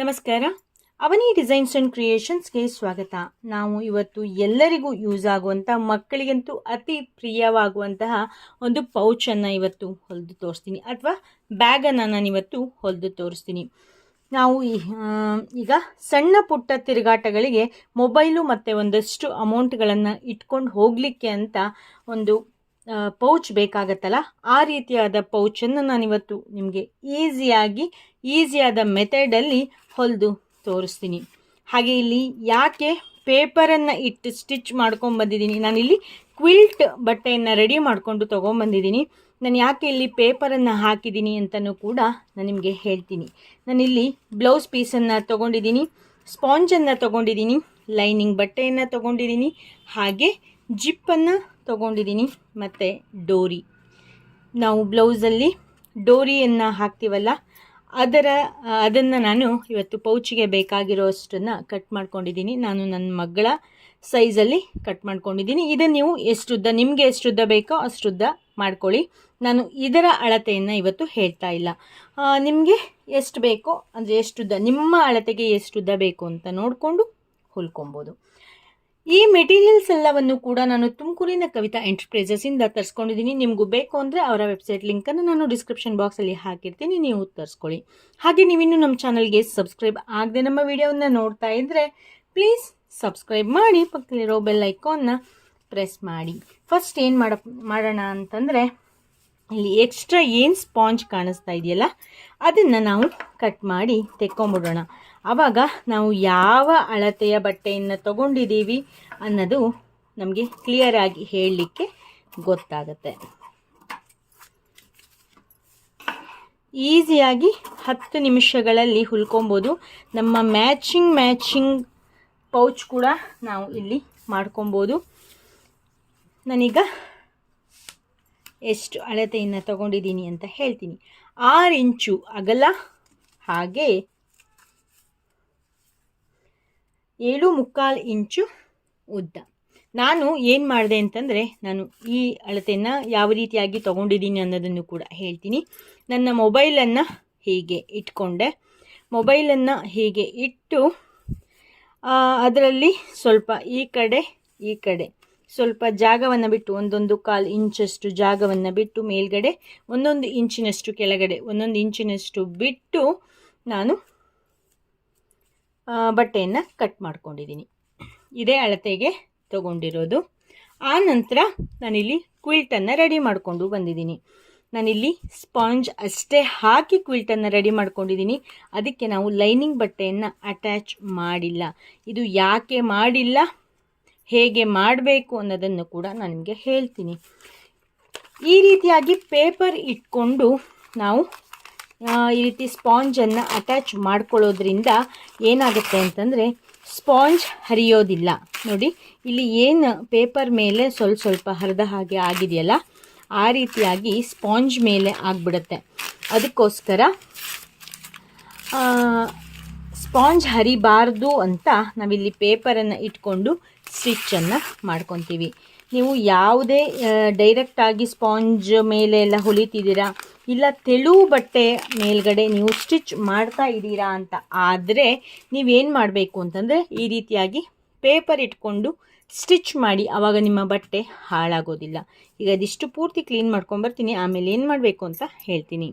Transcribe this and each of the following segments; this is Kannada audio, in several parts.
ನಮಸ್ಕಾರ. ಅವನಿ ಡಿಸೈನ್ಸ್ ಆ್ಯಂಡ್ ಕ್ರಿಯೇಷನ್ಸ್ಗೆ ಸ್ವಾಗತ. ನಾವು ಇವತ್ತು ಎಲ್ಲರಿಗೂ ಯೂಸ್ ಆಗುವಂಥ ಮಕ್ಕಳಿಗಂತೂ ಅತಿ ಪ್ರಿಯವಾಗುವಂತಹ ಒಂದು ಪೌಚನ್ನು ಇವತ್ತು ಹೊಲಿದು ತೋರಿಸ್ತೀನಿ. ಅಥವಾ ಬ್ಯಾಗನ್ನು ನಾನು ಇವತ್ತು ಹೊಲಿದು ತೋರಿಸ್ತೀನಿ. ನಾವು ಈಗ ಸಣ್ಣ ಪುಟ್ಟ ತಿರುಗಾಟಗಳಿಗೆ ಮೊಬೈಲು ಮತ್ತು ಒಂದಷ್ಟು ಅಮೌಂಟ್ಗಳನ್ನು ಇಟ್ಕೊಂಡು ಹೋಗಲಿಕ್ಕೆ ಅಂತ ಒಂದು ಪೌಚ್ ಬೇಕಾಗತ್ತಲ್ಲ? ಆ ರೀತಿಯಾದ ಪೌಚನ್ನು ನಾನಿವತ್ತು ನಿಮಗೆ ಈಸಿಯಾಗಿ ಈಸಿಯಾದ ಮೆಥಡಲ್ಲಿ ಹೊಲಿದು ತೋರಿಸ್ತೀನಿ. ಹಾಗೆ ಇಲ್ಲಿ ಯಾಕೆ ಪೇಪರನ್ನು ಇಟ್ಟು ಸ್ಟಿಚ್ ಮಾಡ್ಕೊಂಬಂದಿದ್ದೀನಿ. ನಾನಿಲ್ಲಿ ಕ್ವಿಲ್ಟ್ ಬಟ್ಟೆಯನ್ನು ರೆಡಿ ಮಾಡಿಕೊಂಡು ತೊಗೊಂಬಂದಿದ್ದೀನಿ. ನಾನು ಯಾಕೆ ಇಲ್ಲಿ ಪೇಪರನ್ನು ಹಾಕಿದ್ದೀನಿ ಅಂತಲೂ ಕೂಡ ನಾನು ನಿಮಗೆ ಹೇಳ್ತೀನಿ. ನಾನಿಲ್ಲಿ ಬ್ಲೌಸ್ ಪೀಸನ್ನು ತೊಗೊಂಡಿದ್ದೀನಿ, ಸ್ಪಾಂಜನ್ನು ತೊಗೊಂಡಿದ್ದೀನಿ, ಲೈನಿಂಗ್ ಬಟ್ಟೆಯನ್ನು ತೊಗೊಂಡಿದ್ದೀನಿ, ಹಾಗೆ ಜಿಪ್ಪನ್ನು ತೊಗೊಂಡಿದ್ದೀನಿ, ಮತ್ತು ಡೋರಿ. ನಾವು ಬ್ಲೌಸಲ್ಲಿ ಡೋರಿಯನ್ನು ಹಾಕ್ತೀವಲ್ಲ ಅದರ ಅದನ್ನು ನಾನು ಇವತ್ತು ಪೌಚಿಗೆ ಬೇಕಾಗಿರೋಷ್ಟನ್ನು ಕಟ್ ಮಾಡ್ಕೊಂಡಿದ್ದೀನಿ. ನಾನು ನನ್ನ ಮಗಳ ಸೈಜಲ್ಲಿ ಕಟ್ ಮಾಡ್ಕೊಂಡಿದ್ದೀನಿ. ಇದನ್ನು ನೀವು ಎಷ್ಟುದ್ದ, ನಿಮಗೆ ಎಷ್ಟುದ್ದ ಬೇಕೋ ಅಷ್ಟುದ್ದ ಮಾಡ್ಕೊಳ್ಳಿ. ನಾನು ಇದರ ಅಳತೆಯನ್ನು ಇವತ್ತು ಹೇಳ್ತಾ ಇಲ್ಲ. ನಿಮಗೆ ಎಷ್ಟು ಬೇಕೋ, ಅಂದರೆ ಎಷ್ಟುದ್ದ, ನಿಮ್ಮ ಅಳತೆಗೆ ಎಷ್ಟುದ್ದ ಬೇಕು ಅಂತ ನೋಡಿಕೊಂಡು ಹೊಲ್ಕೊಬೋದು. ಈ ಮೆಟೀರಿಯಲ್ಸ್ ಎಲ್ಲವನ್ನು ಕೂಡ ನಾನು ತುಮಕೂರಿನ ಕವಿತಾ ಎಂಟರ್ಪ್ರೈಸಸ್ ಇಂದ ತರಿಸ್ಕೊಂಡಿದ್ದೀನಿ. ನಿಮಗೂ ಬೇಕು ಅಂದರೆ ಅವರ ವೆಬ್ಸೈಟ್ ಲಿಂಕನ್ನು ನಾನು ಡಿಸ್ಕ್ರಿಪ್ಷನ್ ಬಾಕ್ಸಲ್ಲಿ ಹಾಕಿರ್ತೀನಿ. ನೀವು ತರಿಸ್ಕೊಳ್ಳಿ. ಹಾಗೆ ನೀವಿನ್ನೂ ನಮ್ಮ ಚಾನಲ್ಗೆ ಸಬ್ಸ್ಕ್ರೈಬ್ ಆಗದೆ ನಮ್ಮ ವಿಡಿಯೋವನ್ನು ನೋಡ್ತಾ ಇದ್ದರೆ ಪ್ಲೀಸ್ ಸಬ್ಸ್ಕ್ರೈಬ್ ಮಾಡಿ. ಪಕ್ಕದಲ್ಲಿರೋ ಬೆಲ್ ಐಕಾನ್ನ ಪ್ರೆಸ್ ಮಾಡಿ. ಫಸ್ಟ್ ಏನು ಮಾಡ, ಮಾಡೋಣ ಅಂತಂದರೆ ಇಲ್ಲಿ ಎಕ್ಸ್ಟ್ರಾ ಏನು ಸ್ಪಾಂಜ್ ಕಾಣಿಸ್ತಾ ಇದೆಯಲ್ಲ, ಅದನ್ನು ನಾವು ಕಟ್ ಮಾಡಿ ತೆಕ್ಕೊಂಬಿಡೋಣ. ಆವಾಗ ನಾವು ಯಾವ ಅಳತೆಯ ಬಟ್ಟೆಯನ್ನು ತಗೊಂಡಿದ್ದೀವಿ ಅನ್ನೋದು ನಮಗೆ ಕ್ಲಿಯರಾಗಿ ಹೇಳಲಿಕ್ಕೆ ಗೊತ್ತಾಗುತ್ತೆ. ಈಸಿಯಾಗಿ ಹತ್ತು ನಿಮಿಷಗಳಲ್ಲಿ ಹುಲ್ಕೊಬೋದು. ನಮ್ಮ ಮ್ಯಾಚಿಂಗ್ ಮ್ಯಾಚಿಂಗ್ ಪೌಚ್ ಕೂಡ ನಾವು ಇಲ್ಲಿ ಮಾಡ್ಕೊಬೋದು. ನಾನೀಗ ಎಷ್ಟು ಅಳತೆಯನ್ನು ತಗೊಂಡಿದ್ದೀನಿ ಅಂತ ಹೇಳ್ತೀನಿ. ಆರು ಇಂಚು ಅಗಲ ಹಾಗೆ ಏಳು ಮುಕ್ಕಾಲು ಇಂಚು ಉದ್ದ. ನಾನು ಏನು ಮಾಡಿದೆ ಅಂತಂದರೆ, ನಾನು ಈ ಅಳತೆಯನ್ನು ಯಾವ ರೀತಿಯಾಗಿ ತೊಗೊಂಡಿದ್ದೀನಿ ಅನ್ನೋದನ್ನು ಕೂಡ ಹೇಳ್ತೀನಿ. ನನ್ನ ಮೊಬೈಲನ್ನು ಹೀಗೆ ಇಟ್ಕೊಂಡೆ? ಮೊಬೈಲನ್ನು ಹೀಗೆ ಇಟ್ಟು ಅದರಲ್ಲಿ ಸ್ವಲ್ಪ ಈ ಕಡೆ ಈ ಕಡೆ ಸ್ವಲ್ಪ ಜಾಗವನ್ನು ಬಿಟ್ಟು, ಒಂದೊಂದು ಕಾಲು ಇಂಚಷ್ಟು ಜಾಗವನ್ನು ಬಿಟ್ಟು ಮೇಲ್ಗಡೆ, ಒಂದೊಂದು ಇಂಚಿನಷ್ಟು ಕೆಳಗಡೆ, ಒಂದೊಂದು ಇಂಚಿನಷ್ಟು ಬಿಟ್ಟು ನಾನು ಬಟ್ಟೆಯನ್ನು ಕಟ್ ಮಾಡ್ಕೊಂಡಿದ್ದೀನಿ. ಇದೇ ಅಳತೆಗೆ ತಗೊಂಡಿರೋದು. ಆ ನಂತರ ನಾನಿಲ್ಲಿ ಕ್ವಿಲ್ಟನ್ನು ರೆಡಿ ಮಾಡಿಕೊಂಡು ಬಂದಿದ್ದೀನಿ. ನಾನಿಲ್ಲಿ ಸ್ಪಾಂಜ್ ಅಷ್ಟೇ ಹಾಕಿ ಕ್ವಿಲ್ಟನ್ನು ರೆಡಿ ಮಾಡ್ಕೊಂಡಿದ್ದೀನಿ. ಅದಕ್ಕೆ ನಾವು ಲೈನಿಂಗ್ ಬಟ್ಟೆಯನ್ನು ಅಟ್ಯಾಚ್ ಮಾಡಿಲ್ಲ. ಇದು ಯಾಕೆ ಮಾಡಿಲ್ಲ? ಹೇಗೆ ಮಾಡಬೇಕು ಅನ್ನೋದನ್ನು ಕೂಡ ನಾನು ನಿಮಗೆ ಹೇಳ್ತೀನಿ. ಈ ರೀತಿಯಾಗಿ ಪೇಪರ್ ಇಟ್ಕೊಂಡು ನಾವು ಈ ರೀತಿ ಸ್ಪಾಂಜನ್ನು ಅಟ್ಯಾಚ್ ಮಾಡ್ಕೊಳ್ಳೋದ್ರಿಂದ ಏನಾಗುತ್ತೆ ಅಂತಂದರೆ ಸ್ಪಾಂಜ್ ಹರಿಯೋದಿಲ್ಲ. ನೋಡಿ, ಇಲ್ಲಿ ಏನು ಪೇಪರ್ ಮೇಲೆ ಸ್ವಲ್ಪ ಸ್ವಲ್ಪ ಹರಿದ ಹಾಗೆ ಆಗಿದೆಯಲ್ಲ, ಆ ರೀತಿಯಾಗಿ ಸ್ಪಾಂಜ್ ಮೇಲೆ ಆಗಿಬಿಡುತ್ತೆ. ಅದಕ್ಕೋಸ್ಕರ ಸ್ಪಾಂಜ್ ಹರಿಬಾರ್ದು ಅಂತ ನಾವಿಲ್ಲಿ ಪೇಪರನ್ನು ಇಟ್ಕೊಂಡು ಸ್ಟಿಚ್ಚನ್ನು ಮಾಡ್ಕೊತೀವಿ. ನೀವು ಯಾವುದೇ ಡೈರೆಕ್ಟಾಗಿ ಸ್ಪಾಂಜ್ ಮೇಲೆ ಎಲ್ಲ ಹೊಲಿತಿದ್ದೀರಾ, ಇಲ್ಲ ತೆಳು ಬಟ್ಟೆ ಮೇಲ್ಗಡೆ ನೀವು ಸ್ಟಿಚ್ ಮಾಡ್ತಾ ಇದ್ದೀರಾ ಅಂತ ಆದರೆ ನೀವೇನು ಮಾಡಬೇಕು ಅಂತಂದರೆ ಈ ರೀತಿಯಾಗಿ ಪೇಪರ್ ಇಟ್ಕೊಂಡು ಸ್ಟಿಚ್ ಮಾಡಿ ಆವಾಗ ನಿಮ್ಮ ಬಟ್ಟೆ ಹಾಳಾಗೋದಿಲ್ಲ. ಈಗ ಅದಿಷ್ಟು ಪೂರ್ತಿ ಕ್ಲೀನ್ ಮಾಡ್ಕೊಂಬರ್ತೀನಿ, ಆಮೇಲೆ ಏನು ಮಾಡಬೇಕು ಅಂತ ಹೇಳ್ತೀನಿ.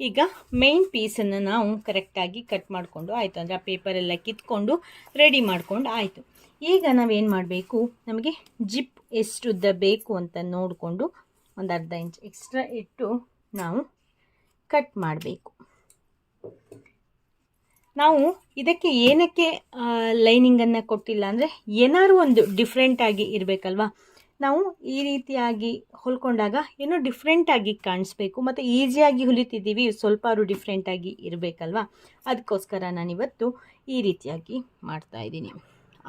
ಈಗ ಮೇನ್ ಪೀಸನ್ನು ನಾವು ಕರೆಕ್ಟಾಗಿ ಕಟ್ ಮಾಡಿಕೊಂಡು ಆಯಿತು, ಅಂದರೆ ಆ ಪೇಪರೆಲ್ಲ ಕಿತ್ಕೊಂಡು ರೆಡಿ ಮಾಡ್ಕೊಂಡು ಆಯಿತು. ಈಗ ನಾವೇನು ಮಾಡಬೇಕು, ನಮಗೆ ಜಿಪ್ ಎಷ್ಟು ಉದ್ದ ಬೇಕು ಅಂತ ನೋಡಿಕೊಂಡು ಒಂದು ಅರ್ಧ ಇಂಚ್ ಎಕ್ಸ್ಟ್ರಾ ಇಟ್ಟು ನಾವು ಕಟ್ ಮಾಡಬೇಕು. ನಾವು ಇದಕ್ಕೆ ಏನಕ್ಕೆ ಲೈನಿಂಗನ್ನು ಕೊಟ್ಟಿಲ್ಲ ಅಂದರೆ ಏನಾದ್ರು ಒಂದು ಡಿಫ್ರೆಂಟಾಗಿ ಇರಬೇಕಲ್ವಾ? ನಾವು ಈ ರೀತಿಯಾಗಿ ಹೊಲ್ಕೊಂಡಾಗ ಏನೋ ಡಿಫ್ರೆಂಟಾಗಿ ಕಾಣಿಸ್ಬೇಕು, ಮತ್ತು ಈಸಿಯಾಗಿ ಹೊಲಿತಿದ್ದೀವಿ, ಸ್ವಲ್ಪ ಅವರು ಡಿಫ್ರೆಂಟಾಗಿ ಇರಬೇಕಲ್ವಾ? ಅದಕ್ಕೋಸ್ಕರ ನಾನಿವತ್ತು ಈ ರೀತಿಯಾಗಿ ಮಾಡ್ತಾ ಇದ್ದೀನಿ.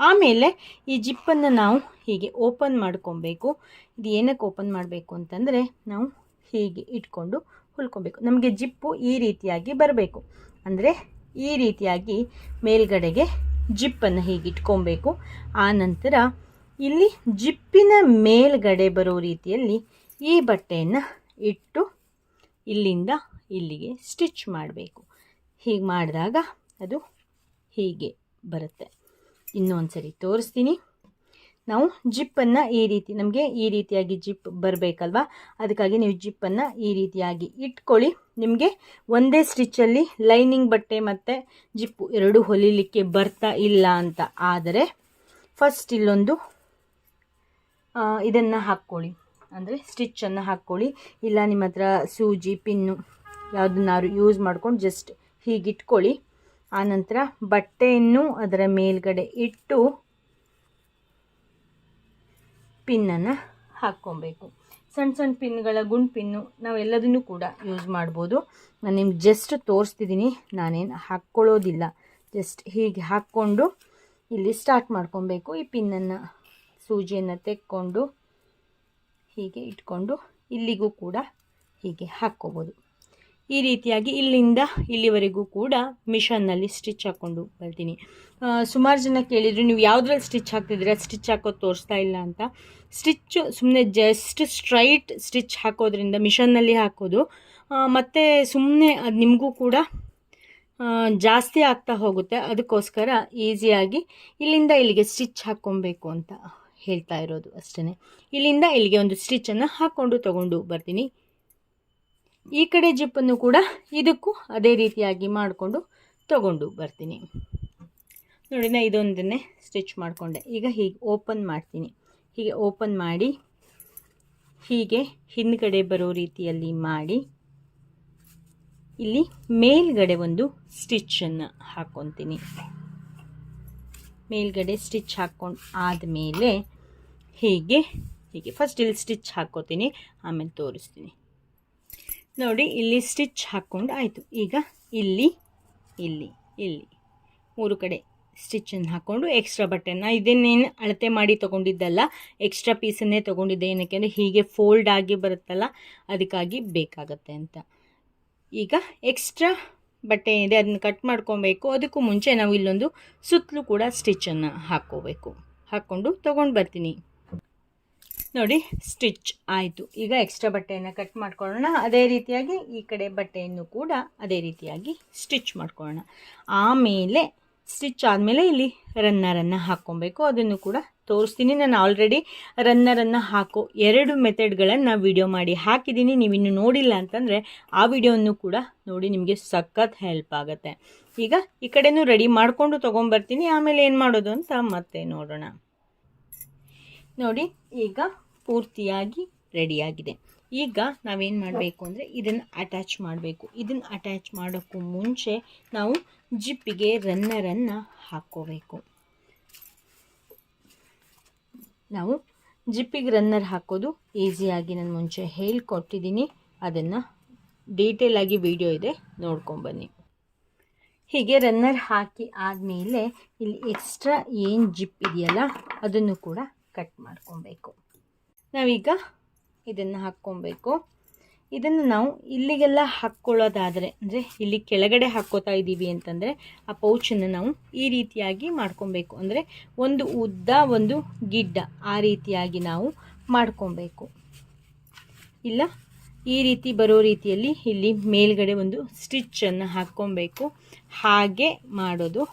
ಆಮೇಲೆ ಈ ಜಿಪ್ಪನ್ನು ನಾವು ಹೀಗೆ ಓಪನ್ ಮಾಡ್ಕೊಬೇಕು. ಇದು ಏನಕ್ಕೆ ಓಪನ್ ಮಾಡಬೇಕು ಅಂತಂದರೆ ನಾವು ಹೀಗೆ ಇಟ್ಕೊಂಡು ಹೊಲ್ಕೊಬೇಕು. ನಮಗೆ ಜಿಪ್ಪು ಈ ರೀತಿಯಾಗಿ ಬರಬೇಕು. ಅಂದರೆ ಈ ರೀತಿಯಾಗಿ ಮೇಲ್ಗಡೆಗೆ ಜಿಪ್ಪನ್ನು ಹೀಗೆ ಇಟ್ಕೊಬೇಕು. ಆ ನಂತರ ಇಲ್ಲಿ ಜಿಪ್ಪಿನ ಮೇಲ್ಗಡೆ ಬರೋ ರೀತಿಯಲ್ಲಿ ಈ ಬಟ್ಟೆಯನ್ನು ಇಟ್ಟು ಇಲ್ಲಿಂದ ಇಲ್ಲಿಗೆ ಸ್ಟಿಚ್ ಮಾಡಬೇಕು. ಹೀಗೆ ಮಾಡಿದಾಗ ಅದು ಹೀಗೆ ಬರುತ್ತೆ. ಇನ್ನೊಂದು ಸರಿ ತೋರಿಸ್ತೀನಿ. ನಾವು ಜಿಪ್ಪನ್ನು ಈ ರೀತಿ, ನಮಗೆ ಈ ರೀತಿಯಾಗಿ ಜಿಪ್ ಬರಬೇಕಲ್ವಾ? ಅದಕ್ಕಾಗಿ ನೀವು ಜಿಪ್ಪನ್ನು ಈ ರೀತಿಯಾಗಿ ಇಟ್ಕೊಳ್ಳಿ. ನಿಮಗೆ ಒಂದೇ ಸ್ಟಿಚ್ಚಲ್ಲಿ ಲೈನಿಂಗ್ ಬಟ್ಟೆ ಮತ್ತು ಜಿಪ್ಪು ಎರಡು ಹೊಲಿಲಿಕ್ಕೆ ಬರ್ತಾ ಇಲ್ಲ ಅಂತ ಆದರೆ ಫಸ್ಟ್ ಇಲ್ಲೊಂದು ಇದನ್ನು ಹಾಕ್ಕೊಳ್ಳಿ. ಅಂದರೆ ಸ್ಟಿಚ್ಚನ್ನು ಹಾಕ್ಕೊಳ್ಳಿ. ಇಲ್ಲ ನಿಮ್ಮ ಹತ್ರ ಸೂಜಿ, ಪಿನ್ನು ಯಾವುದನ್ನಾದ್ರು ಯೂಸ್ ಮಾಡ್ಕೊಂಡು ಜಸ್ಟ್ ಹೀಗಿಟ್ಕೊಳ್ಳಿ. ಆನಂತರ ಬಟ್ಟೆಯನ್ನು ಅದರ ಮೇಲ್ಗಡೆ ಇಟ್ಟು ಪಿನ್ನನ್ನು ಹಾಕ್ಕೊಬೇಕು. ಸಣ್ಣ ಸಣ್ಣ ಪಿನ್ಗಳ ಗುಂಡು ಪಿನ್ನು ನಾವೆಲ್ಲದನ್ನು ಕೂಡ ಯೂಸ್ ಮಾಡ್ಬೋದು. ನಾನು ನಿಮ್ಗೆ ಜಸ್ಟ್ ತೋರಿಸ್ತಿದ್ದೀನಿ ನಾನೇನು ಹಾಕ್ಕೊಳ್ಳೋದಿಲ್ಲ. ಜಸ್ಟ್ ಹೀಗೆ ಹಾಕ್ಕೊಂಡು ಇಲ್ಲಿ ಸ್ಟಾರ್ಟ್ ಮಾಡ್ಕೊಬೇಕು. ಈ ಪಿನ್ನನ್ನು ಸೂಜಿಯನ್ನು ತೆಕ್ಕೊಂಡು ಹೀಗೆ ಇಟ್ಕೊಂಡು ಇಲ್ಲಿಗೂ ಕೂಡ ಹೀಗೆ ಹಾಕ್ಕೋಬೋದು. ಈ ರೀತಿಯಾಗಿ ಇಲ್ಲಿಂದ ಇಲ್ಲಿವರೆಗೂ ಕೂಡ ಮಿಷನ್ನಲ್ಲಿ ಸ್ಟಿಚ್ ಹಾಕ್ಕೊಂಡು ಬರ್ತೀನಿ. ಸುಮಾರು ಜನ ಕೇಳಿದ್ರು, ನೀವು ಯಾವುದ್ರಲ್ಲಿ ಸ್ಟಿಚ್ ಹಾಕ್ತಿದ್ದೀರಾ? ಸ್ಟಿಚ್ ಹಾಕೋದು ತೋರಿಸ್ತಾ ಇಲ್ಲ ಅಂತ. ಸ್ಟಿಚ್ಚು ಸುಮ್ಮನೆ ಜಸ್ಟ್ ಸ್ಟ್ರೈಟ್ ಸ್ಟಿಚ್ ಹಾಕೋದ್ರಿಂದ, ಮಿಷನ್ನಲ್ಲಿ ಹಾಕೋದು. ಮತ್ತು ಸುಮ್ಮನೆ ಅದು ನಿಮಗೂ ಕೂಡ ಜಾಸ್ತಿ ಆಗ್ತಾ ಹೋಗುತ್ತೆ. ಅದಕ್ಕೋಸ್ಕರ ಈಸಿಯಾಗಿ ಇಲ್ಲಿಂದ ಇಲ್ಲಿಗೆ ಸ್ಟಿಚ್ ಹಾಕ್ಕೊಬೇಕು ಅಂತ ಹೇಳ್ತಾ ಇರೋದು ಅಷ್ಟೇ ಇಲ್ಲಿಂದ ಇಲ್ಲಿಗೆ ಒಂದು ಸ್ಟಿಚ್ಚನ್ನು ಹಾಕ್ಕೊಂಡು ತಗೊಂಡು ಬರ್ತೀನಿ. ಈ ಕಡೆ ಜಿಪ್ಪನ್ನು ಕೂಡ ಇದಕ್ಕೂ ಅದೇ ರೀತಿಯಾಗಿ ಮಾಡಿಕೊಂಡು ತಗೊಂಡು ಬರ್ತೀನಿ. ನೋಡಿ, ನಾ ಇದೊಂದನ್ನೇ ಸ್ಟಿಚ್ ಮಾಡಿಕೊಂಡೆ. ಈಗ ಹೀಗೆ ಓಪನ್ ಮಾಡ್ತೀನಿ. ಹೀಗೆ ಓಪನ್ ಮಾಡಿ, ಹೀಗೆ ಹಿಂದ್ಗಡೆ ಬರೋ ರೀತಿಯಲ್ಲಿ ಮಾಡಿ, ಇಲ್ಲಿ ಮೇಲ್ಗಡೆ ಒಂದು ಸ್ಟಿಚ್ಚನ್ನು ಹಾಕ್ಕೊತೀನಿ. ಮೇಲ್ಗಡೆ ಸ್ಟಿಚ್ ಹಾಕ್ಕೊಂಡು ಆದಮೇಲೆ ಹೀಗೆ ಹೀಗೆ. ಫಸ್ಟ್ ಇಲ್ಲಿ ಸ್ಟಿಚ್ ಹಾಕ್ಕೋತೀನಿ, ಆಮೇಲೆ ತೋರಿಸ್ತೀನಿ. ನೋಡಿ, ಇಲ್ಲಿ ಸ್ಟಿಚ್ ಹಾಕ್ಕೊಂಡು ಆಯಿತು. ಈಗ ಇಲ್ಲಿ ಇಲ್ಲಿ ಇಲ್ಲಿ. ಮೂರು ಕಡೆ ಸ್ಟಿಚ್ಚನ್ನು ಹಾಕ್ಕೊಂಡು ಎಕ್ಸ್ಟ್ರಾ ಬಟ್ಟೆನ ಇದನ್ನೇನು ಅಳತೆ ಮಾಡಿ ತೊಗೊಂಡಿದ್ದಲ್ಲ ಎಕ್ಸ್ಟ್ರಾ ಪೀಸನ್ನೇ ತೊಗೊಂಡಿದ್ದೆ. ಏನಕ್ಕೆ ಅಂದರೆ ಹೀಗೆ ಫೋಲ್ಡ್ ಆಗಿ ಬರುತ್ತಲ್ಲ, ಅದಕ್ಕಾಗಿ ಬೇಕಾಗತ್ತೆ ಅಂತ. ಈಗ ಎಕ್ಸ್ಟ್ರಾ ಬಟ್ಟೆ ಏನಿದೆ ಅದನ್ನ ಕಟ್ ಮಾಡ್ಕೊಬೇಕು. ಅದಕ್ಕೂ ಮುಂಚೆ ನಾವು ಇಲ್ಲೊಂದು ಸುತ್ತಲೂ ಕೂಡ ಸ್ಟಿಚ್ಚನ್ನು ಹಾಕ್ಕೋಬೇಕು. ಹಾಕ್ಕೊಂಡು ತೊಗೊಂಡು ಬರ್ತೀನಿ. ನೋಡಿ ಸ್ಟಿಚ್ ಆಯಿತು. ಈಗ ಎಕ್ಸ್ಟ್ರಾ ಬಟ್ಟೆಯನ್ನು ಕಟ್ ಮಾಡ್ಕೊಳ್ಳೋಣ. ಅದೇ ರೀತಿಯಾಗಿ ಈ ಕಡೆ ಬಟ್ಟೆಯನ್ನು ಕೂಡ ಅದೇ ರೀತಿಯಾಗಿ ಸ್ಟಿಚ್ ಮಾಡ್ಕೊಳ್ಳೋಣ. ಆಮೇಲೆ ಸ್ಟಿಚ್ ಆದಮೇಲೆ ಇಲ್ಲಿ ರನ್ನರನ್ನು ಹಾಕ್ಕೊಬೇಕು. ಅದನ್ನು ಕೂಡ ತೋರಿಸ್ತೀನಿ. ನಾನು ಆಲ್ರೆಡಿ ರನ್ನರನ್ನು ಹಾಕೋ ಎರಡು ಮೆಥಡ್ಗಳನ್ನು ವಿಡಿಯೋ ಮಾಡಿ ಹಾಕಿದ್ದೀನಿ. ನೀವು ಇನ್ನೂ ನೋಡಿಲ್ಲ ಅಂತಂದರೆ ಆ ವಿಡಿಯೋವನ್ನು ಕೂಡ ನೋಡಿ ನಿಮಗೆ ಸಖತ್ ಹೆಲ್ಪ್ ಆಗುತ್ತೆ. ಈಗ ಈ ಕಡೆನೂ ರೆಡಿ ಮಾಡಿಕೊಂಡು ತೊಗೊಂಬರ್ತೀನಿ ಆಮೇಲೆ ಏನು ಮಾಡೋದು ಅಂತ ಮತ್ತೆ ನೋಡೋಣ. ನೋಡಿ, ಈಗ ಪೂರ್ತಿಯಾಗಿ ರೆಡಿಯಾಗಿದೆ. ಈಗ ನಾವೇನು ಮಾಡಬೇಕು ಅಂದರೆ ಇದನ್ನು ಅಟ್ಯಾಚ್ ಮಾಡಬೇಕು. ಇದನ್ನು ಅಟ್ಯಾಚ್ ಮಾಡೋಕ್ಕೂ ಮುಂಚೆ ನಾವು ಜಿಪ್ಪಿಗೆ ರನ್ನರನ್ನು ಹಾಕ್ಕೋಬೇಕು. ನಾವು ಜಿಪ್ಪಿಗೆ ರನ್ನರ್ ಹಾಕೋದು ಈಸಿಯಾಗಿ ನಾನು ಮುಂಚೆ ಹೇಳ್ಕೊಟ್ಟಿದ್ದೀನಿ ಅದನ್ನು ಡೀಟೇಲಾಗಿ ವಿಡಿಯೋ ಇದೆ ನೋಡ್ಕೊಂಬನ್ನಿ ಹೀಗೆ ರನ್ನರ್ ಹಾಕಿ ಆದಮೇಲೆ ಇಲ್ಲಿ ಎಕ್ಸ್ಟ್ರಾ ಏನು ಜಿಪ್ ಇದೆಯಲ್ಲ, ಅದನ್ನು ಕೂಡ ಕಟ್ ಮಾಡ್ಕೊಬೇಕು. ನಾವೀಗ ಇದನ್ನು ಹಾಕ್ಕೊಬೇಕು. ಇದನ್ನು ನಾವು ಇಲ್ಲಿಗೆಲ್ಲ ಹಾಕ್ಕೊಳ್ಳೋದಾದರೆ, ಅಂದರೆ ಇಲ್ಲಿ ಕೆಳಗಡೆ ಹಾಕ್ಕೋತಾ ಇದ್ದೀವಿ ಅಂತಂದರೆ ಆ ಪೌಚನ್ನು ನಾವು ಈ ರೀತಿಯಾಗಿ ಮಾಡ್ಕೊಬೇಕು. ಅಂದರೆ ಒಂದು ಉದ್ದ, ಒಂದು ಗಿಡ್ಡ ಆ ರೀತಿಯಾಗಿ ನಾವು ಮಾಡ್ಕೊಬೇಕು. ಇಲ್ಲ, ಈ ರೀತಿ ಬರೋ ರೀತಿಯಲ್ಲಿ ಇಲ್ಲಿ ಮೇಲ್ಗಡೆ ಒಂದು ಸ್ಟಿಚ್ಚನ್ನು ಹಾಕ್ಕೊಬೇಕು. ಹಾಗೆ ಮಾಡೋದು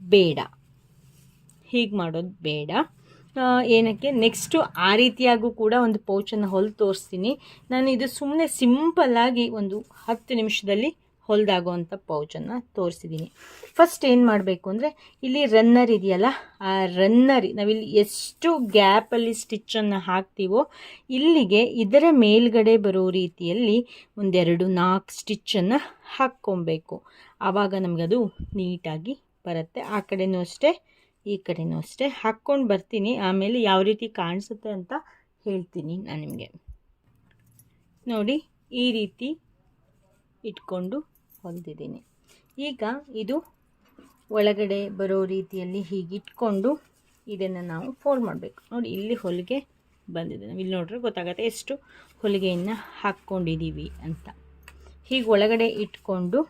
ಬೇಡ. ಹೀಗೆ ಮಾಡೋದು ಬೇಡ. ಏನಕ್ಕೆ? ನೆಕ್ಸ್ಟು ಆ ರೀತಿಯಾಗೂ ಕೂಡ ಒಂದು ಪೌಚನ್ನು ಹೊಲ್ ತೋರಿಸ್ತೀನಿ. ನಾನು ಇದು ಸುಮ್ಮನೆ ಸಿಂಪಲ್ಲಾಗಿ ಒಂದು ಹತ್ತು ನಿಮಿಷದಲ್ಲಿ ಹೊಲ್ದಾಗುವಂಥ ಪೌಚನ್ನು ತೋರಿಸಿದ್ದೀನಿ ಫಸ್ಟ್ ಏನು ಮಾಡಬೇಕು ಅಂದರೆ, ಇಲ್ಲಿ ರನ್ನರ್ ಇದೆಯಲ್ಲ, ಆ ರನ್ನರ್ ನಾವಿಲ್ಲಿ ಎಷ್ಟು ಗ್ಯಾಪಲ್ಲಿ ಸ್ಟಿಚ್ಚನ್ನು ಹಾಕ್ತೀವೋ, ಇಲ್ಲಿಗೆ ಇದರ ಮೇಲ್ಗಡೆ ಬರೋ ರೀತಿಯಲ್ಲಿ ಒಂದೆರಡು ನಾಲ್ಕು ಸ್ಟಿಚ್ಚನ್ನು ಹಾಕ್ಕೊಬೇಕು. ಆವಾಗ ನಮಗದು ನೀಟಾಗಿ ಬರುತ್ತೆ. ಆ ಕಡೆಯೂ ಅಷ್ಟೇ. ಈ ಕಡೆನೂ ಅಷ್ಟೇ. ಹಾಕ್ಕೊಂಡು ಬರ್ತೀನಿ. ಆಮೇಲೆ ಯಾವ ರೀತಿ ಕಾಣಿಸುತ್ತೆ ಅಂತ ಹೇಳ್ತೀನಿ ನಾನು ನಿಮಗೆ. ನೋಡಿ, ಈ ರೀತಿ ಇಟ್ಕೊಂಡು ಹೊಲಿದಿದ್ದೀನಿ. ಈಗ ಇದು ಒಳಗಡೆ ಬರೋ ರೀತಿಯಲ್ಲಿ ಹೀಗಿಟ್ಕೊಂಡು ಇದನ್ನು ನಾವು ಫೋಲ್ಡ್ ಮಾಡಬೇಕು. ನೋಡಿ, ಇಲ್ಲಿ ಹೊಲಿಗೆ ಬಂದಿದೆ. ನಾವು ಇಲ್ಲಿ ನೋಡ್ರೆ ಗೊತ್ತಾಗುತ್ತೆ ಎಷ್ಟು ಹೊಲಿಗೆಯನ್ನು ಹಾಕ್ಕೊಂಡಿದ್ದೀವಿ ಅಂತ. ಹೀಗೆ ಒಳಗಡೆ ಇಟ್ಕೊಂಡು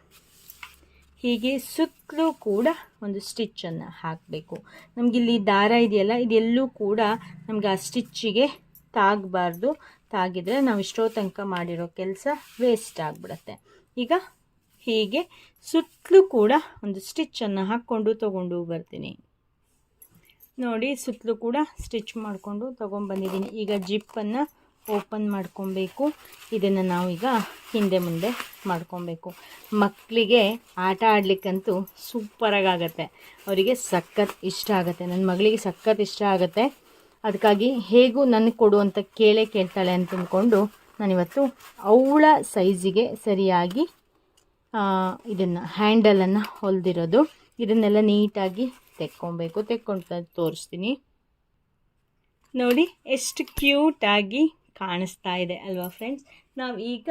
ಹೀಗೆ ಸುತ್ತಲೂ ಕೂಡ ಒಂದು ಸ್ಟಿಚ್ಚನ್ನು ಹಾಕಬೇಕು. ನಮಗಿಲ್ಲಿ ದಾರ ಇದೆಯಲ್ಲ, ಇದೆಲ್ಲೂ ಕೂಡ ನಮಗೆ ಆ ಸ್ಟಿಚ್ಚಿಗೆ ತಾಗಬಾರ್ದು. ತಾಗಿದರೆ ನಾವು ಇಷ್ಟೋ ತನಕ ಮಾಡಿರೋ ಕೆಲಸ ವೇಸ್ಟ್ ಆಗಿಬಿಡತ್ತೆ. ಈಗ ಹೀಗೆ ಸುತ್ತಲೂ ಕೂಡ ಒಂದು ಸ್ಟಿಚ್ಚನ್ನು ಹಾಕ್ಕೊಂಡು ತೊಗೊಂಡು ಬರ್ತೀನಿ. ನೋಡಿ, ಸುತ್ತಲೂ ಕೂಡ ಸ್ಟಿಚ್ ಮಾಡಿಕೊಂಡು ತೊಗೊಂಡ್ಬಂದಿದ್ದೀನಿ ಈಗ ಜಿಪ್ಪನ್ನು ಓಪನ್ ಮಾಡ್ಕೊಬೇಕು. ಇದನ್ನು ನಾವೀಗ ಹಿಂದೆ ಮುಂದೆ ಮಾಡ್ಕೊಬೇಕು. ಮಕ್ಕಳಿಗೆ ಆಟ ಆಡಲಿಕ್ಕಂತೂ ಆಗುತ್ತೆ ಅವರಿಗೆ ಸಖತ್ ಇಷ್ಟ ಆಗುತ್ತೆ. ನನ್ನ ಮಗಳಿಗೆ ಸಖತ್ ಇಷ್ಟ ಆಗುತ್ತೆ. ಅದಕ್ಕಾಗಿ ಹೇಗೂ ನನಗೆ ಕೊಡು ಅಂತ ಕೇಳೇ ಕೇಳ್ತಾಳೆ ಅಂತ ಅಂದ್ಕೊಂಡು ನಾನಿವತ್ತು ಅವಳ ಸೈಜಿಗೆ ಸರಿಯಾಗಿ ಇದನ್ನು ಹ್ಯಾಂಡಲನ್ನು ಹೊಲ್ದಿರೋದು. ಇದನ್ನೆಲ್ಲ ನೀಟಾಗಿ ತೆಕ್ಕೊಬೇಕು. ತೆಕ್ಕೊಂಡು ತೋರಿಸ್ತೀನಿ. ನೋಡಿ, ಎಷ್ಟು ಕ್ಯೂಟಾಗಿ ಕಾಣಿಸ್ತಾ ಇದೆ ಅಲ್ವಾ ಫ್ರೆಂಡ್ಸ್ ನಾವು ಈಗ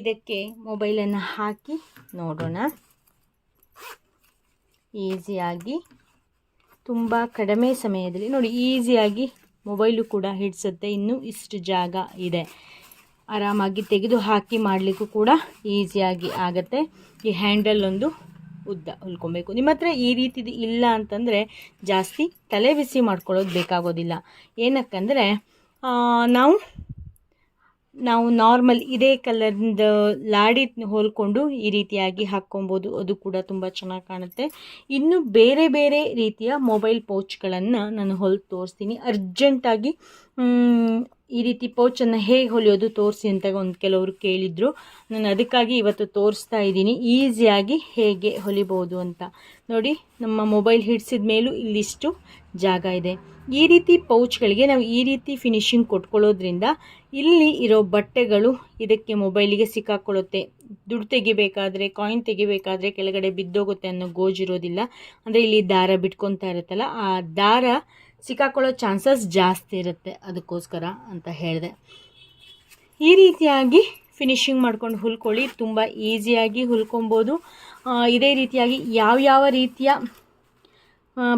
ಇದಕ್ಕೆ ಮೊಬೈಲನ್ನು ಹಾಕಿ ನೋಡೋಣ. ಈಸಿಯಾಗಿ ತುಂಬ ಕಡಿಮೆ ಸಮಯದಲ್ಲಿ, ನೋಡಿ ಈಸಿಯಾಗಿ ಮೊಬೈಲು ಕೂಡ ಹಿಡಿಸುತ್ತೆ. ಇನ್ನೂ ಇಷ್ಟು ಜಾಗ ಇದೆ. ಆರಾಮಾಗಿ ತೆಗೆದು ಹಾಕಿ ಮಾಡಲಿಕ್ಕೂ ಕೂಡ ಈಸಿಯಾಗಿ ಆಗುತ್ತೆ. ಈ ಹ್ಯಾಂಡಲ್ ಒಂದು ಉದ್ದ ಹೊಲ್ಕೊಬೇಕು. ನಿಮ್ಮ ಹತ್ರ ಈ ರೀತಿದು ಇಲ್ಲ ಅಂತಂದರೆ ಜಾಸ್ತಿ ತಲೆ ಬಿಸಿ ಮಾಡ್ಕೊಳ್ಳೋದು ಬೇಕಾಗೋದಿಲ್ಲ. ಏನಕ್ಕಂದರೆ ನಾವು ನಾವು ನಾರ್ಮಲ್ ಇದೇ ಕಲರ್ದ ಲಾಡಿ ಹೊಲ್ಕೊಂಡು ಈ ರೀತಿಯಾಗಿ ಹಾಕ್ಕೊಬೋದು. ಅದು ಕೂಡ ತುಂಬ ಚೆನ್ನಾಗಿ ಕಾಣುತ್ತೆ. ಇನ್ನು ಬೇರೆ ಬೇರೆ ರೀತಿಯ ಮೊಬೈಲ್ ಪೌಚ್ಗಳನ್ನು ನಾನು ಹೊಲ್ ತೋರಿಸ್ತೀನಿ. ಅರ್ಜೆಂಟಾಗಿ ಈ ರೀತಿ ಪೌಚನ್ನು ಹೇಗೆ ಹೊಲಿಯೋದು ತೋರಿಸಿ ಅಂತ ಒಂದು ಕೆಲವರು ಕೇಳಿದರು. ನಾನು ಅದಕ್ಕಾಗಿ ಇವತ್ತು ತೋರಿಸ್ತಾ ಇದ್ದೀನಿ. ಈಸಿಯಾಗಿ ಹೇಗೆ ಹೊಲಿಬೋದು ಅಂತ. ನೋಡಿ, ನಮ್ಮ ಮೊಬೈಲ್ ಹಿಡಿಸಿದ ಮೇಲೂ ಇಲ್ಲಿಷ್ಟು. ಜಾಗ ಇದೆ. ಈ ರೀತಿ ಪೌಚ್ಗಳಿಗೆ ನಾವು ಈ ರೀತಿ ಫಿನಿಶಿಂಗ್ ಕೊಟ್ಕೊಳ್ಳೋದ್ರಿಂದ ಇಲ್ಲಿ ಇರೋ ಬಟ್ಟೆಗಳು ಇದಕ್ಕೆ ಮೊಬೈಲಿಗೆ ಸಿಕ್ಕಾಕೊಳ್ಳುತ್ತೆ. ದುಡ್ಡು ತೆಗಿಬೇಕಾದ್ರೆ ಕಾಯಿನ್ ತೆಗಿಬೇಕಾದ್ರೆ ಕೆಳಗಡೆ ಬಿದ್ದೋಗುತ್ತೆ ಅನ್ನೋ ಗೋಜಿರೋದಿಲ್ಲ ಅಂದರೆ ಇಲ್ಲಿ ದಾರ ಬಿಟ್ಕೊತಾ ಇರುತ್ತಲ್ಲ, ಆ ದಾರ ಸಿಕ್ಕಾಕೊಳ್ಳೋ ಚಾನ್ಸಸ್ ಜಾಸ್ತಿ ಇರುತ್ತೆ. ಅದಕ್ಕೋಸ್ಕರ ಅಂತ ಹೇಳಿದೆ. ಈ ರೀತಿಯಾಗಿ ಫಿನಿಶಿಂಗ್ ಮಾಡ್ಕೊಂಡು ಹುಲ್ಕೊಳ್ಳಿ. ತುಂಬ ಈಸಿಯಾಗಿ ಹುಲ್ಕೊಬೋದು. ಇದೇ ರೀತಿಯಾಗಿ ಯಾವ್ಯಾವ ರೀತಿಯ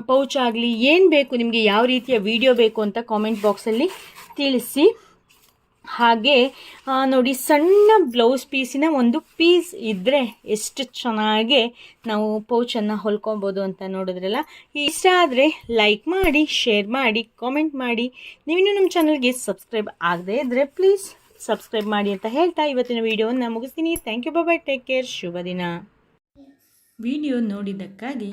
ಪೌಚ್ ಆಗಲಿ, ಏನು ಬೇಕು ನಿಮಗೆ, ಯಾವ ರೀತಿಯ ವಿಡಿಯೋ ಬೇಕು ಅಂತ ಕಾಮೆಂಟ್ ಬಾಕ್ಸಲ್ಲಿ ತಿಳಿಸಿ. ಹಾಗೆ ನೋಡಿ, ಸಣ್ಣ ಬ್ಲೌಸ್ ಪೀಸಿನ ಒಂದು ಪೀಸ್ ಇದ್ದರೆ ಎಷ್ಟು ಚೆನ್ನಾಗಿ ನಾವು ಪೌಚನ್ನು ಹೊಲ್ಕೊಬೋದು ಅಂತ ನೋಡಿದ್ರಲ್ಲ. ಇಷ್ಟ ಆದರೆ ಲೈಕ್ ಮಾಡಿ ಶೇರ್ ಮಾಡಿ ಕಾಮೆಂಟ್ ಮಾಡಿ. ನೀವಿನ್ನೂ ನಮ್ಮ ಚಾನಲ್ಗೆ ಸಬ್ಸ್ಕ್ರೈಬ್ ಆಗದೆ ಇದ್ದರೆ ಪ್ಲೀಸ್ ಸಬ್ಸ್ಕ್ರೈಬ್ ಮಾಡಿ ಅಂತ ಹೇಳ್ತಾ ಇವತ್ತಿನ ವೀಡಿಯೋವನ್ನು ಮುಗಿಸ್ತೀನಿ. Thank you bye take care ಶುಭ ದಿನ. ವಿಡಿಯೋ ನೋಡಿದ್ದಕ್ಕಾಗಿ